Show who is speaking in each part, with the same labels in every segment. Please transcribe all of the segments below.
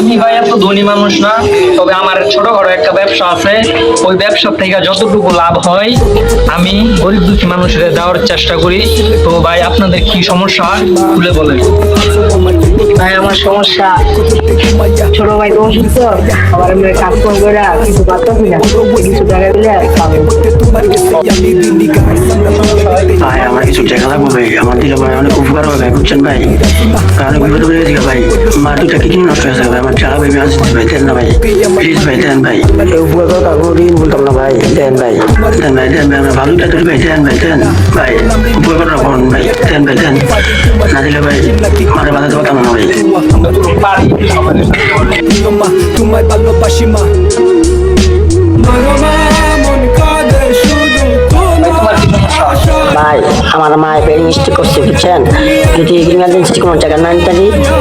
Speaker 1: আমি ভাই এত ধনী মানুষ না, তবে আমার ছোটখাটো একটা ব্যবসা আছে। ওই ব্যবসা থেকে যতটুকু লাভ হয়, আমি গরিব দুঃখী মানুষের দেওয়ার চেষ্টা করি। তো ভাই, আপনাদের কি সমস্যা? খুলে বলেন।
Speaker 2: ভাই, আমার সমস্যা। ছোট ভাই তো অসুস্থ, আবার আমি কাজ করে কিছু পারতেছি না। কিছু টাকা দিলে
Speaker 3: আমার কিছু টাকা লাগবে ভাই। আমার দিকে ভাই অনেক উপকার হবে ভাই বুঝছেন ভাই? অনেক বিপদ পড়ে গেছি ভাই। মা দুটা কিডনি নষ্ট হয়েছে ভাই? আমার টাকা ভাই আসছি ভাই দেন না ভাই। প্লিজ ভাই দেন ভাই। উপকার কথা কোনোদিন বলতাম না ভাই দেন ভাই। দেন ভাই দেন ভাই আমার ভালো টাকা ভাই দেন ভাই দেন ভাই। উপকার কথা করুন ভাই? দেন ভাই দেন। না দিলে ভাই মারে বাঁধাতে পারতাম না ভাই?
Speaker 4: তোমায় ভালোবাসি মা।
Speaker 1: ভাই,
Speaker 2: আমার মায়ের পেট মিষ্টি করছে, বুঝছেন? যদি ইমার্জেন্সি কোনো টাকা না নিতে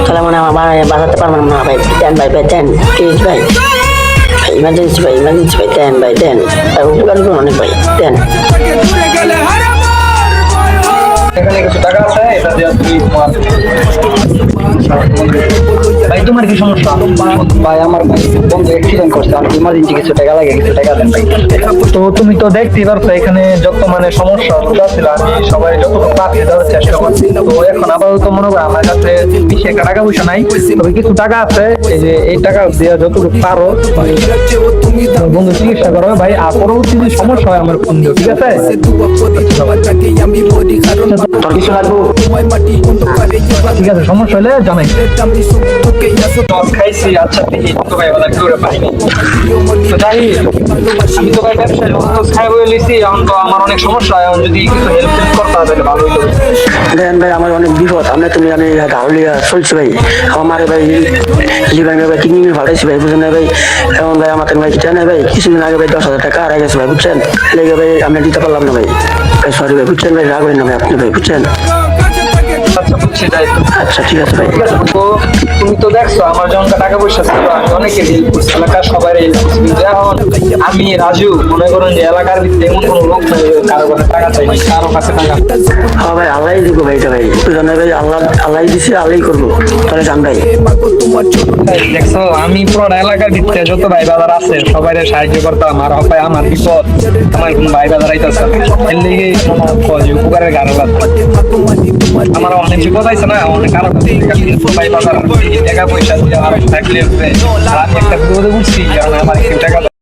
Speaker 2: তাহলে মনে আমার বাঁচাতে পারব না। ভাই, দেন ভাই ভাই, দেন। প্লিজ ভাই। ইমার্জেন্সি ভাই ইমার্জেন্সি ভাই, দেন ভাই, দেন। উপকার করুন অনেক ভাই, দেন।
Speaker 1: এখানে কিছু টাকা আছে? এটা দিয়ে তুমি তোমার তোমার কি সমস্যা?
Speaker 3: ভাই আমার ভাই বন্ধু অ্যাক্সিডেন্ট করছে আমার ইমার্জেন্সি কিছু টাকা লাগে কিছু টাকা দেন ভাই।
Speaker 1: তো তুমি তো দেখতেই পারছ এখানে যত মানে সমস্যা ছিল আমি সবাই যতটুকু পারি দেওয়ার চেষ্টা করছি। তো এখন আপাতত মনে করো আমার কাছে বেশি একটা টাকা পয়সা নাই তবে কিছু টাকা আছে এই যে এই টাকা দিয়ে যতটুকু পারো বন্ধু চিকিৎসা করো ভাই আর পরবর্তী যদি সমস্যা হয় আমার ফোন দিও ঠিক আছে? ঠিক আছে সমস্যা হলে জানাই। খাইছি আচ্ছা দেখি তো ভাই ওরা করে পাইনি। তো যাই আমি তো ভাই ব্যবসায় অত খাই বলে লিছি এখন তো আমার অনেক সমস্যা এখন যদি কিছু হেল্প হেল্প করতে হবে তাহলে ভালো হতো।
Speaker 3: দেন ভাই আমার অনেক বিপদ আমরা তুমি আমি গাউলিয়া চলছি ভাই। আমার ভাই লিভার ভাই কিডনি ভাড়াইছি ভাই বুঝলেন ভাই। এমন ভাই আমার ভাই কিছু ভাই কিছুদিন আগে ভাই দশ হাজার টাকা হারাই গেছে ভাই বুঝছেন? লেগে ভাই আমরা দিতে পারলাম না ভাই। সরি ভাই বুঝছেন ভাই রাগ না ভাই আপনি ভাই বুঝছেন?
Speaker 1: আচ্ছা।
Speaker 3: আচ্ছা ঠিক আছে ভাই।
Speaker 1: ঠিক আছে তো দেখছ আমার যখন টাকা পয়সা ছিল আমি অনেকে হেল্প করছি এলাকার সবাই হেল্প করছি। এখন আমি রাজু মনে করুন যে এলাকার ভিতরে এমন কোনো লোক নেই কারও কাছে টাকা চাই কারও কাছে টাকা
Speaker 3: হ্যাঁ ভাই আল্লাহ দিব ভাই এটা ভাই। বুঝলেন না ভাই আল্লাহ আল্লাহ দিছে আল্লাহই করব। তাহলে জান ভাই।
Speaker 1: দেখছ আমি পুরো এলাকার ভিতরে যত ভাই বাজার আছে সবাই সাহায্য করতাম আর হয় আমার বিপদ আমার কোন ভাই বাজার আইতাছে এর লেগে উপকারের গান আমার অনেক বিপদ আছে না? অনেক কারও কাছে টাকা পয়সা দিয়ে আমার থাকলে আমি একটা বিপদে উঠছি কারণ আমার টাকা